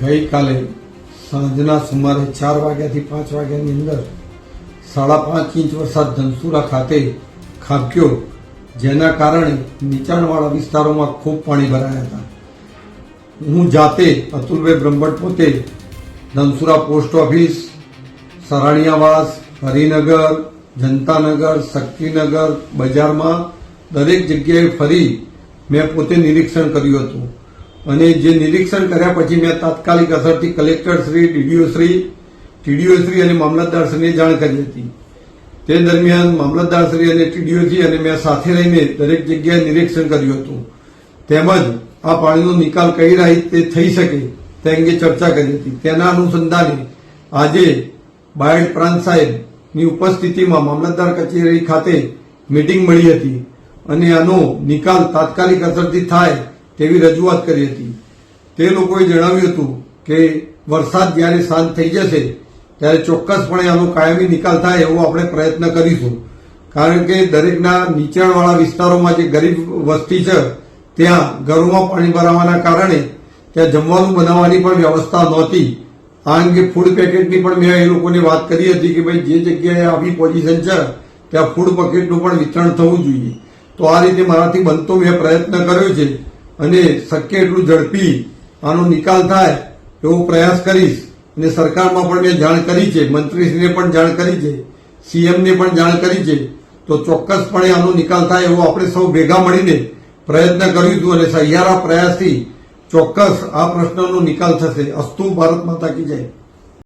ગઈકાલે સાંજના સુમારે ચાર વાગ્યાથી પાંચ વાગ્યાની અંદર સાડા પાંચ ઇંચ વરસાદ ધનસુરા ખાતે ખાબક્યો, જેના કારણે નીચાણવાળા વિસ્તારોમાં ખૂબ પાણી ભરાયા હતા. હું જાતે અતુલભાઈ બ્રહ્મભટ્ટ પોતે ધનસુરા પોસ્ટ ઓફિસ, સરાણીયાવાસ, હરિનગર, જનતાનગર, શક્તિનગર બજારમાં દરેક જગ્યાએ ફરી મેં પોતે નિરીક્ષણ કર્યું હતું. અને જે નિરીક્ષણ કર્યા પછી મેં તાત્કાલિક અસરથી collector Shri, DDO Shri, TDO Shri અને મામલતદારશ્રીને જાણ કરી હતી. તે દરમિયાન મામલતદારશ્રી અને ટીડીઓજી અને મેં સાથે રહીને દરેક જગ્યાએ નિરીક્ષણ કર્યું હતું. તેમજ આ પાણીનો નિકાલ કઈ રીતે થઈ શકે તે અંગે ચર્ચા કરી હતી. તેના અનુસંધાને આજે બાયડ પ્રાંત સાહેબની ઉપસ્થિતિમાં મામલતદાર કચેરી ખાતે મીટિંગ મળી હતી. અને આનો નિકાલ તાત્કાલિક અસરથી થાય તેવી રજૂઆત કરી હતી. તે લોકોએ જણાવ્યું હતું કે વરસાદ જ્યારે શાંત થઈ જશે, ત્યારે ચોક્કસપણે આનો કાયમી નિકાલ થાય એવો આપણે પ્રયત્ન કરીશું. કારણ કે દરેકના નીચાણવાળા વિસ્તારોમાં જે ગરીબ વસ્તી છે, ત્યાં ઘરોમાં પાણી ભરાવાના કારણે ત્યાં જમવાનું બનાવવાની પણ વ્યવસ્થા નહોતી. આ અંગે ફૂડ પેકેટની પણ મેં એ લોકોને વાત કરી હતી કે ભાઈ જે જગ્યાએ આવી પોઝિશન છે, ત્યાં ફૂડ પેકેટનું પણ વિતરણ થવું જોઈએ. તો આ રીતે મારાથી બનતો મેં પ્રયત્ન કર્યો છે. અને શક્ય એટલું ઝડપી આનો નિકાલ થાય એવો પ્રયાસ કરીશ. અને સરકારમાં પણ મેં જાણ કરી છે, મંત્રીશ્રીને પણ જાણ કરી છે, સીએમને પણ જાણ કરી છે. તો ચોક્કસપણે આનો નિકાલ થાય એવો આપણે સૌ ભેગા મળીને પ્રયત્ન કરીશું અને સહિયારા પ્રયાસથી ચોક્કસ આ પ્રશ્નનો નિકાલ થશે. અસ્તુ ભારત માતા કી જય.